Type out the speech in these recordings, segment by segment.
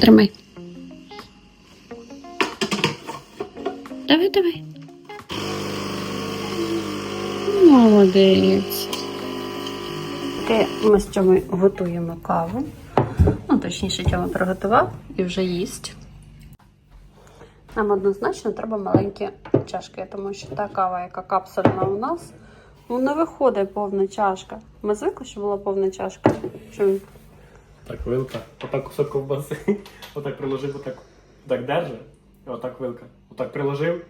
Тримай. Давай, давай. Молодець. Таке ми з Тьомою готуємо каву. Ну, точніше, Тьома приготував і вже їсть. Нам однозначно треба маленькі чашки, тому що та кава, яка капсульна у нас, ну не виходить повна чашка. Ми звикли, що була повна чашка. Що Так, вилка. Отак кусок ковбаси. Отак приложив, отак, отак держи. І отак вилка. Отак приложив.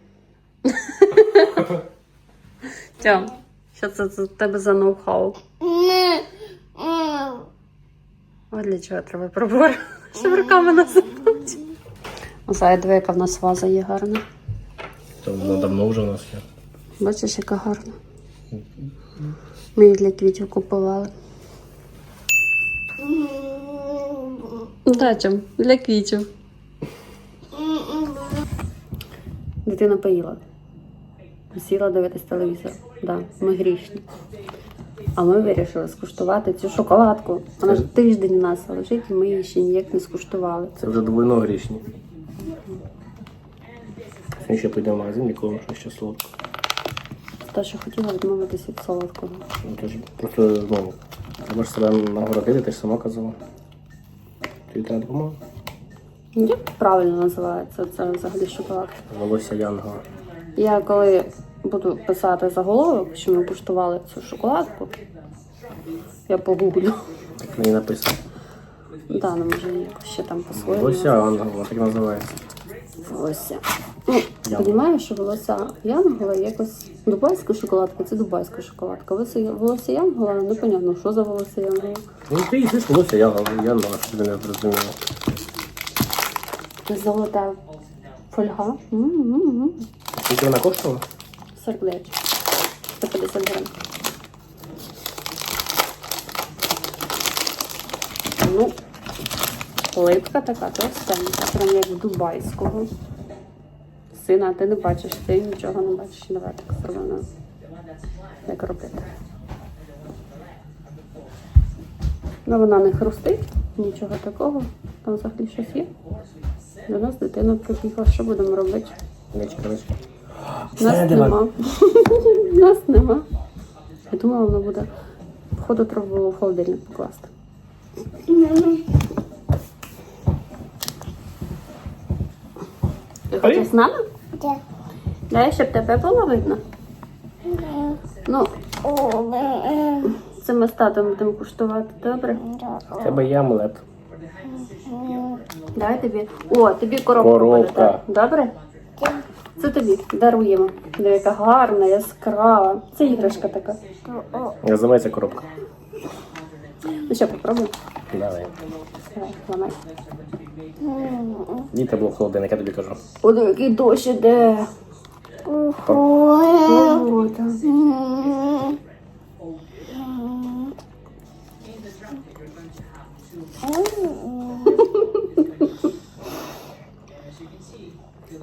Тьом, що це за тебе за ноу-хау? От для чого треба прибор, щоб руками насипати. Зая, диви, яка в нас ваза є гарна. Це давно вже у нас є. Бачиш, яка гарна. Ми її для квітів купували. Да, Тьом, для квітів. Дитина поїла. Сіла дивитись телевізор. Да, ми грішні. А ми вирішили скуштувати цю шоколадку. Вона ж тиждень у нас лежить, і ми її ще ніяк не скуштували. Це вже двойно грішні. Ми ще підемо в магазин, нікого щось ще солодко. Та, що хотіла відмовитися від солодкого. Ну, просто, ну, треба ж себе нагородити, ти ж сама казала. Треба допомога? Як правильно називається це взагалі шоколад? Волосся Янга. Я коли буду писати заголовок, що ми куштували цю шоколадку, я погуглю. Так мені написано. Да, ну може якось ще там по-своєму. Волосся Янга, так називається. Волосся. Ну, розумієш, що волосся Янгола якось дубайська шоколадка, це дубайська шоколадка. Волосся, Янгола, непонятно, що за волосся Янгола. Ну ти їсиш волосся Янга, Янга, що ти не зрозуміло. Золота фольга. Скільки вона коштувала? 49. 150 гривень. Ну, плитка така товстенька, прям як дубайського. Сина, ти не бачиш, ти нічого не бачиш. Давай так зробимо. Як робити. Ну, вона не хрустить, нічого такого. Там взагалі щось є. До нас дитина прибігла, що будемо робити? Нас нема. Нас нема. Я думала, воно буде. Походу, треба було в холодильник покласти. Ти хочеш з нами? Да. Дай, щоб тебе було видно. Ну, це ми з татом будемо куштувати, добре? В тебе є амулет. Давай тобі. О, тобі коробка. Коробка. буде. Добре? Це тобі даруємо. Диви, яка гарна, яскрава. Це іграшка така. Називається коробка. Ну що, попробуй. Давай. Давай, ламай. Діти було в холодильник, я тобі кажу. О, який дощ іде. О, так.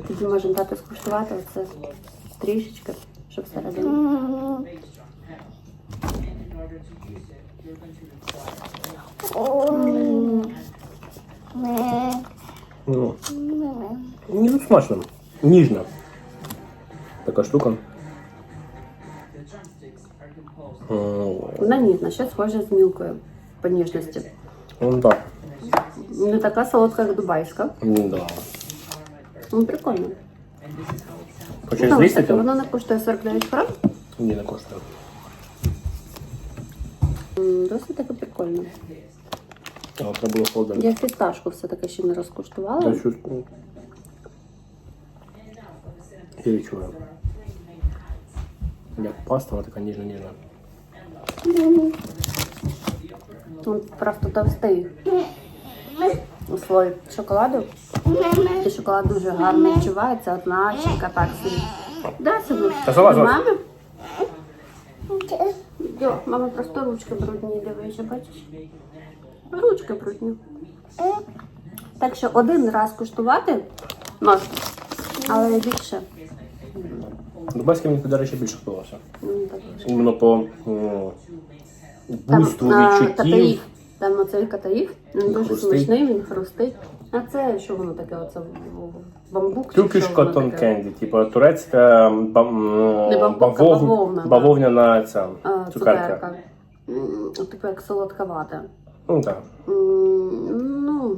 Тоді можемо дати скуштувати оце трішечки, щоб всередині. Ну, ні, ну смачно. Ніжно. Така штука. Вона ніжна, ще схожа з мілкою по ніжності. Ну так. Не така солодка, як дубайська. Ну да. Ну, прикольно. Хочеш злізти? вона не коштує 49 крон. Ні, не коштує. Досить таки прикольно. А, треба було холодильник. Я фісташку все-таки ще не розкуштувала. Я щось... ну, Я відчуваю. Як паста, вона така ніжна-ніжна. Він просто товстий слой шоколаду. І шоколад дуже гарно відчувається, от начинка так собі. Да, собі. Та залазь, залазь. Мами? Йо, мама просто ручки брудні, дивися, бачиш? Ручки брудні. Так що один раз куштувати можна, але більше. Дубайський мені, до речі, більше сподобався. Іменно по м, Там, буйству а, відчуттів. Там оцей катаїв, він дуже Хрустить. смачний, він хрустить. А це що воно таке? Оце бамбук? чи воно таке? Candy, типу турецька бам, Не бамбук, а бавов- бавовна, да. бавовняна ця А, цукерка. цукерка. М, Типу як солодковата. Ну так. М, Ну,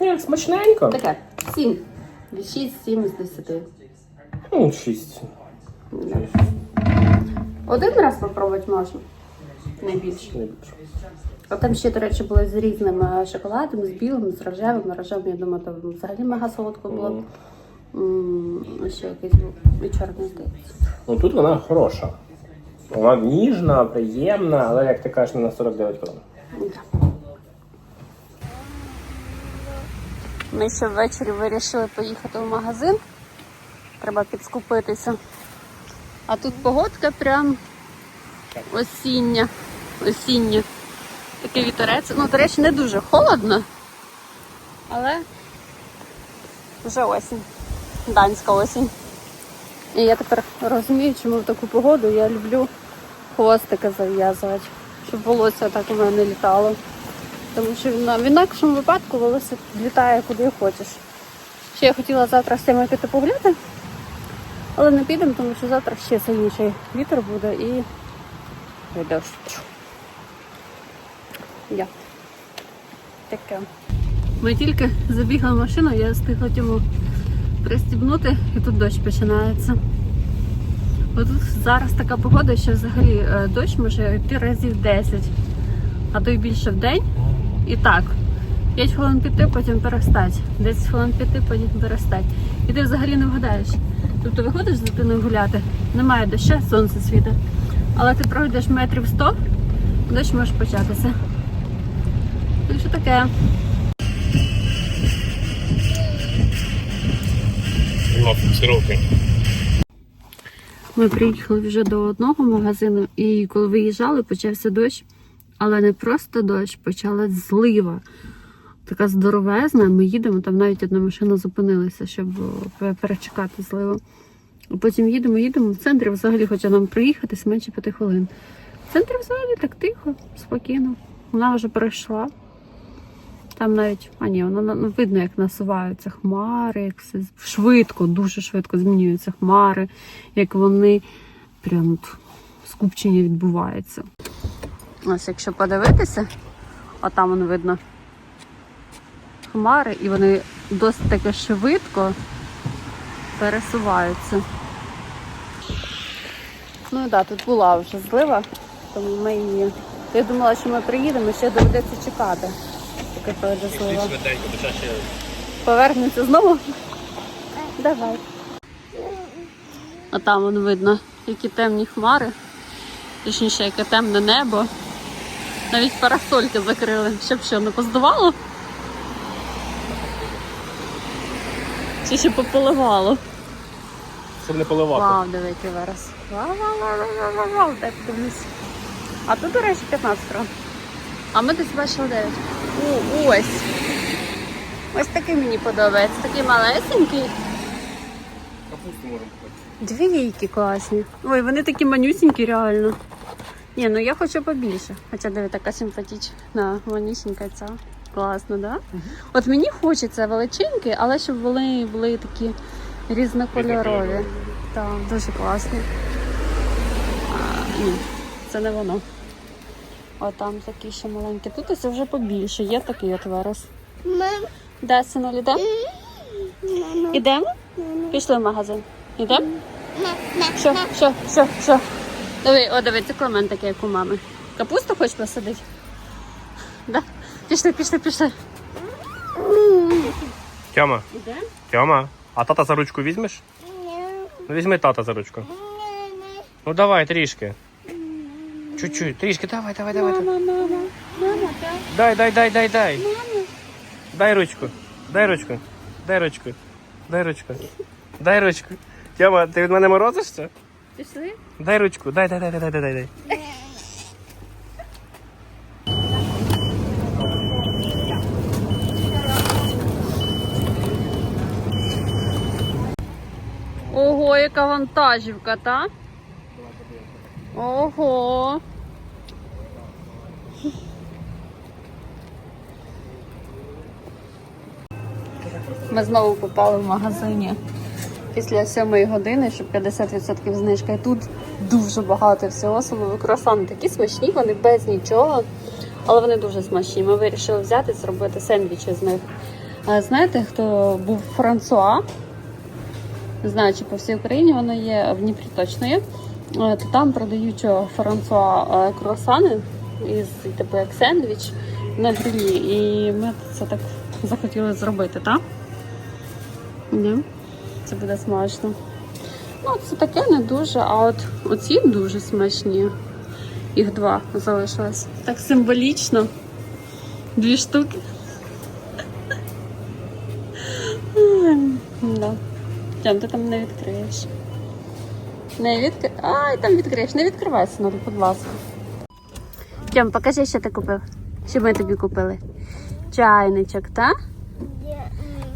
Як смачненько. таке. 7. 6-7 з 10. Ну, шість. Один раз попробувати можна. Не більше. Не більше. А там ще, до речі, були з різним е, шоколадом, з білим, з рожевим. Рожевим, я думаю, то взагалі мега солодко було. М, Ще якийсь був і чорний здається. Ну тут вона хороша. Вона ніжна, приємна, але як ти кажеш, не на 49 крон. Ми ще ввечері вирішили поїхати в магазин. Треба підскупитися. А тут погодка прям осіння. Осіння. Такий вітерець. Ну, до речі, не дуже холодно, але вже осінь. Данська осінь. І я тепер розумію, чому в таку погоду я люблю хвостики зав'язувати, щоб волосся так у мене літало. Тому що в інакшому випадку волосся літає куди хочеш. Ще я хотіла завтра з теми піти погуляти, але не підемо, тому що завтра ще сильніший вітер буде і дощ. Я. Таке. Ми тільки забігли в машину, я встигла йому пристібнути і тут дощ починається. Отут зараз така погода, що взагалі е, дощ може йти разів 10, а то й більше в день. І так, 5 хвилин піти, потім перестать. 10 хвилин піти, потім перестать. І ти взагалі не вгадаєш. Тобто виходиш з дитиною гуляти, немає дощу, сонце світить. Але ти пройдеш метрів 100, дощ може початися. Так що таке. Ми приїхали вже до одного магазину, і коли виїжджали, почався дощ. Але не просто дощ, почалась злива. Така здоровезна. Ми їдемо, там навіть одна машина зупинилася, щоб перечекати зливу. Потім їдемо, їдемо в центрі, взагалі хоча нам проїхатись менше п'яти хвилин. В центрі взагалі так тихо, спокійно. Вона вже пройшла. Там навіть, а ні, воно ну, видно, як насуваються хмари, як все швидко, дуже швидко змінюються хмари, як вони прям скупчення відбувається. Ось якщо подивитися, а там воно видно хмари, і вони досить таки швидко пересуваються. Ну так, да, тут була вже злива, тому ми її. Я думала, що ми приїдемо, ще доведеться чекати, поки пройде злива. Повернеться знову? Давай. А там вон видно, які темні хмари. Точніше, яке темне небо. Навіть парасольки закрили, щоб що, не поздувало? Чи ще пополивало? Щоб не поливати. Вау, дивіться зараз. Вау, вау, вау, вау, вау, вау, дай подивлюсь. А тут, до речі, 15 крон. А ми десь бачили 9. О, ось. Ось такий мені подобається. Такий малесенький. Капусту можемо купити. Дві які класні. Ой, вони такі манюсінькі, реально. Ні, ну я хочу побільше. Хоча диви, така симпатична, манюсінька ця. Класно, да? От мені хочеться величенькі, але щоб вони були такі різнокольорові. Різнокольорові. Так, дуже класні. А, ні, це не воно. О, там такі ще маленькі. Тут ось вже побільше. Є такий от вираз. Мам, Де синуль, ідемо? мама, Ідемо? Пішли в магазин. Ідемо? Що, що, що, що? Диви, о, диви, це клемент такий, як у мами. Капусту хочеш посадити? Да? Пішли, пішли, пішли. Тьома, Ідемо? Тьома, а тата за ручку візьмеш? Ну візьми тата за ручку. Ну давай трішки. Чуть-чуть, трішки, давай, давай, давай. давай. Мама, мама, мама, так. Дай, дай, дай, дай, дай. Дай ручку. Дай ручку. Дай ручку. Дай ручку. Дай ручку. Тьома, ти від мене морозишся? Пішли? Дай ручку. Дай, дай, дай, дай, дай, дай, дай. Ого, яка вантажівка, та? Ого. Ми знову купали в магазині після 7 години, щоб 50% знижка. І тут дуже багато всього. Особливо круасани такі смачні, вони без нічого. Але вони дуже смачні. Ми вирішили взяти зробити сендвічі з них. А знаєте, хто був Франсуа? Не знаю, чи по всій Україні воно є, в Дніпрі точно є. Е, То там продають е, Франсуа е, круасани із типу як сендвіч на грилі. І ми це так захотіли зробити, так? Ні. Це буде смачно. Ну, це таке не дуже, а от оці дуже смачні. Їх два залишилось. Так символічно. Дві штуки. Да. Тям, ти там не відкриєш. Не відкри... Ай, там відкриєш. Не відкривайся, ну, будь ласка. Тям, покажи, що ти купив. Що ми тобі купили? Чайничок, так?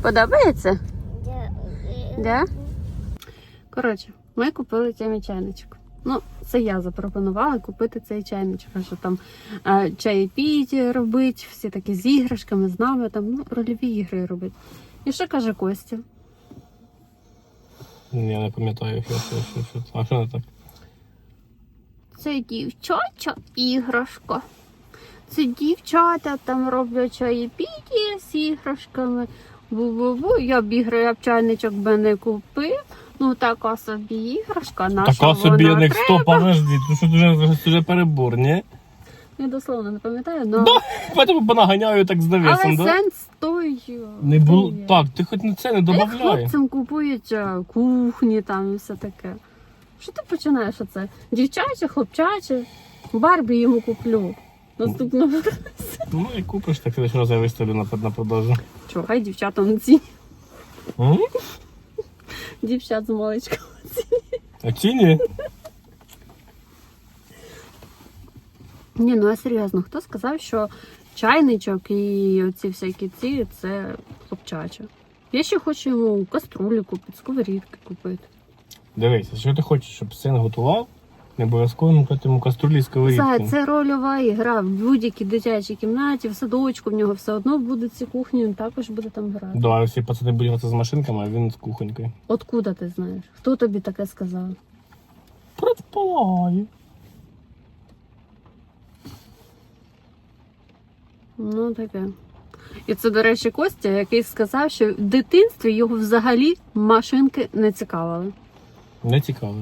Подобається? Да? Коротше, ми купили цей чайничок. Ну, це я запропонувала купити цей чайничок, а що там е, чаєпіті робить, всі такі з іграшками, з нами, там, ну, рольові ігри робить. І що каже Костя? Я не пам'ятаю, що, що, що, що. А що не так? Це дівчача іграшка. Це дівчата там роблять чаєпіті з іграшками. Бу-бу-бу. Я б ігри я б чайничок би не купив. Ну така собі іграшка, наша Така собі вона не треба. стоп, подожди, тут що дуже, дуже перебор, ні? Я дословно не пам'ятаю, но... Да, Потім понаганяю так з навісом, але да? сенс той. е, Не було. той є. Так, ти хоч на це не А як хлопцям купують е, кухні там і все таке. Що ти починаєш оце? Дівчаче, хлопчаче, Барбі йому куплю. Наступного разу. Ну і купиш, так я раз я виставлю на, на продажу. Чого, хай дівчатам ці. М? Дівчат з маличка. А ці ні? Ну а серйозно, хто сказав, що чайничок і оці всякі ці це хлопчаче? Я ще хочу йому каструлі купити, сковорідки купити. Дивись, що ти хочеш, щоб син готував, не обов'язково йому каструлі з Це, це рольова ігра в будь-якій дитячій кімнаті, в садочку в нього все одно буде ці кухні, він також буде там грати. Да, всі пацани будуть грати з машинками, а він з кухонькою. Откуда ти знаєш? Хто тобі таке сказав? Предполагаю. Ну таке. І це, до речі, Костя, який сказав, що в дитинстві його взагалі машинки не цікавили. Не цікаво.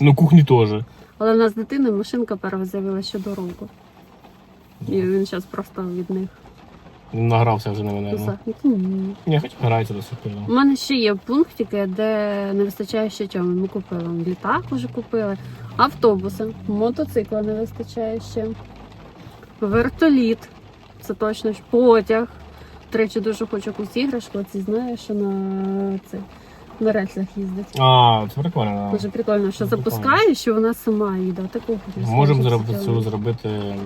Ну, кухні теж. Але в нас з дитиною машинка перша з'явилася ще до року. І він зараз просто від них Він награвся вже на мене. ну. Ні. Хоч грається до сих пір. У мене ще є пунктики, де не вистачає ще чого. Ми купили. Літак вже купили, автобуси, мотоцикла не вистачає ще. Вертоліт. Це точно ж потяг. До речі, дуже хочу якусь іграшку. Ці знаєш, що на це на рельсах їздить. А, це прикольно. Дуже прикольно, що запускаєш, що вона сама їде. Таку хочу. Можемо зробити цю зробити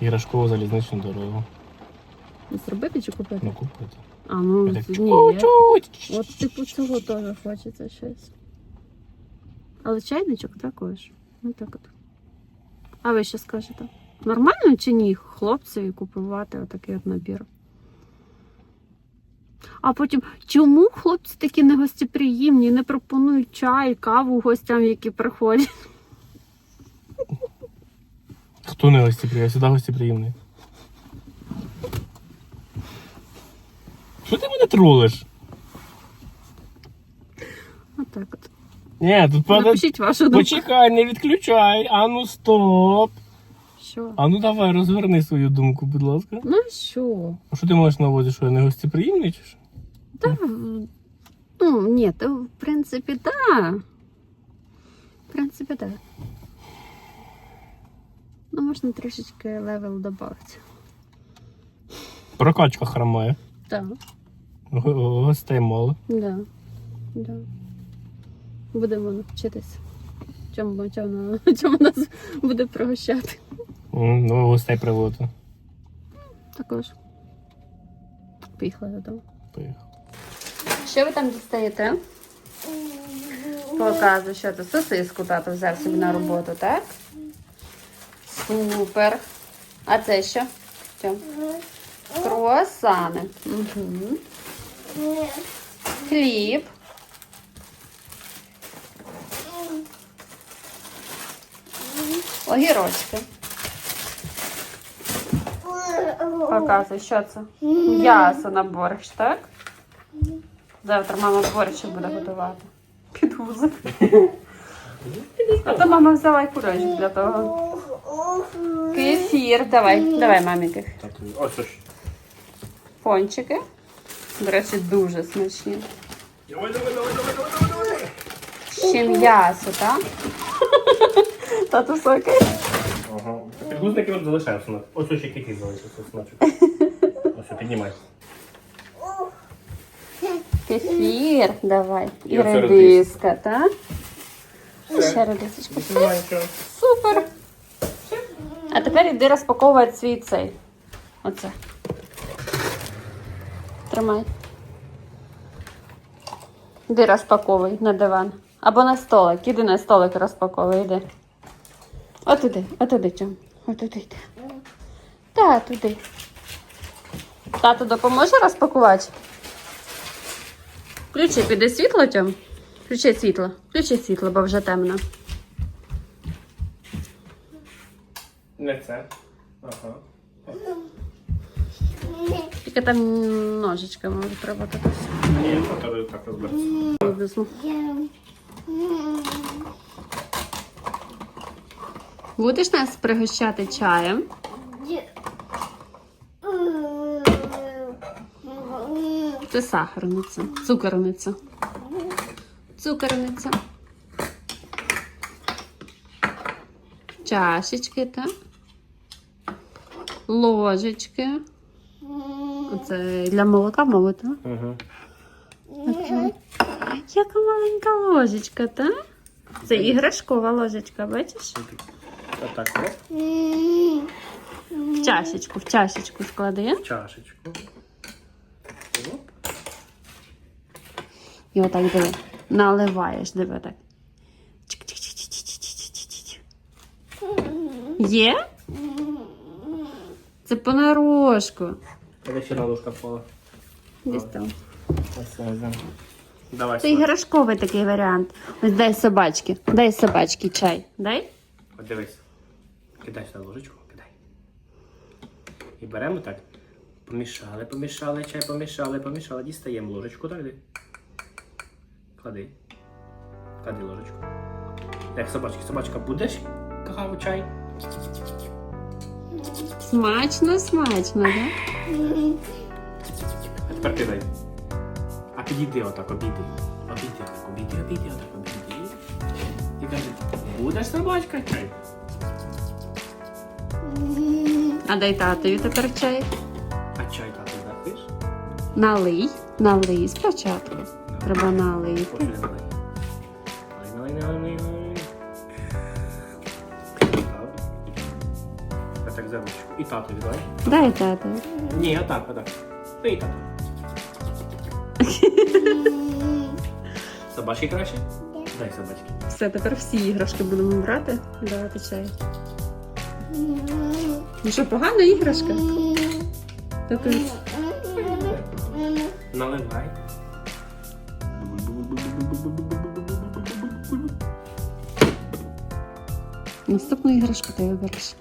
іграшкову залізничну дорогу. Зробити чи купити? Ну, купити. А, ну так ні. Я... От типу цього теж хочеться щось. Але чайничок також. Ну так от. А ви що скажете? Нормально чи ні хлопцеві купувати отакий от набір? А потім, чому хлопці такі негостеприємні, не пропонують чай, каву гостям, які приходять? Хто не гостеприємний? Я завжди гостеприємний. Що ти мене тролиш? Отак от. Ні, тут правда. Напишіть вашу думку. Почекай, не відключай. Ану, стоп. Що? Ану, давай, розверни свою думку, будь ласка. Ну що? А що ти маєш на увазі, що я не гостеприємний чи що? Та, в- ну, ні, то в принципі, да. В принципі, да. Ну, можна трішечки левел додати. Прокачка хромає. Так, Г- Гостей мало. да. да. Будемо навчитися. Чому, чому, чому нас буде пригощати? Ну, гостей приводити. Також. Поїхали додому. Поїхав. Що ви там дістаєте? Показуй, що це сосиску тато взяв собі на роботу, так? Супер. А це що? Тьом? Круасани. Угу. Хліб. Огірочки. Показуй, що це? М'ясо на борщ, так? Завтра мама борщ буде готувати. Підгузок. А то мама взяла і курочок для того. Кефір. Давай, давай, мамі кефір. Ось ось. Пончики. До речі, дуже смачні. Давай, давай, давай, давай, давай, давай. Ще м'ясо, так? Тату соки. Ага. Підгузники от залишаємо синок. Ось ось кефір залишився, синочок. Ось, піднімай. Кефір. Давай. І І оце редиска, так? І ще редисочку. Супер. А тепер іди розпаковувати свій цей. Оце. Тримай. Іди розпаковуй на диван. Або на столик. Іди на столик розпаковуй, іди. От іди, от іди, Тьом. От іди йди. Та, туди. Тато допоможе розпакувати? Включи, піде світло, Тьом. Включи світло. Включи світло, бо вже темно. Не це. Ага. Тільки там ножичками може треба так. Ні, то так розбереться. Будеш нас пригощати чаєм? Це сахарниця, цукорниця. Цукорниця. Чашечки, так? Ложечки. Це для молока, мабуть, так? Угу. Яка маленька ложечка, так? Це іграшкова ложечка, бачиш? Отак, о. В чашечку, в чашечку склади. Чашечку. Оп. І отак диви. Наливаєш, диви так. Є? Це понарошку. Де ще на ложка впала? Десь там. Давай. Це іграшковий такий варіант. Ось дай собачки. Дай собачки чай. Дай. От дивись. Кидай сюди ложечку, кидай. І беремо так. Помішали, помішали, чай помішали, помішали. Дістаємо ложечку, так іди. Клади. Клади ложечку. Як собачки, собачка, будеш каву, чай? Смачно, смачно, так? А тепер кидай. А підійди отак, обійди. Обійди отак, обійди, обійди, отак, обійди. І кажи, будеш собачка чай? А дай татові тепер чай. А чай тато запиш? Налий. Налий спочатку. Треба налити. А так за ручку. І татові, давай. Дай татові. Ні, отак, отак. Ну і тату. Собачки краще? Дай собачки. Все, тепер всі іграшки будемо брати. Давати чай. Ну що, погана іграшка? Тобто Наливай. наступну іграшку ти вибереш.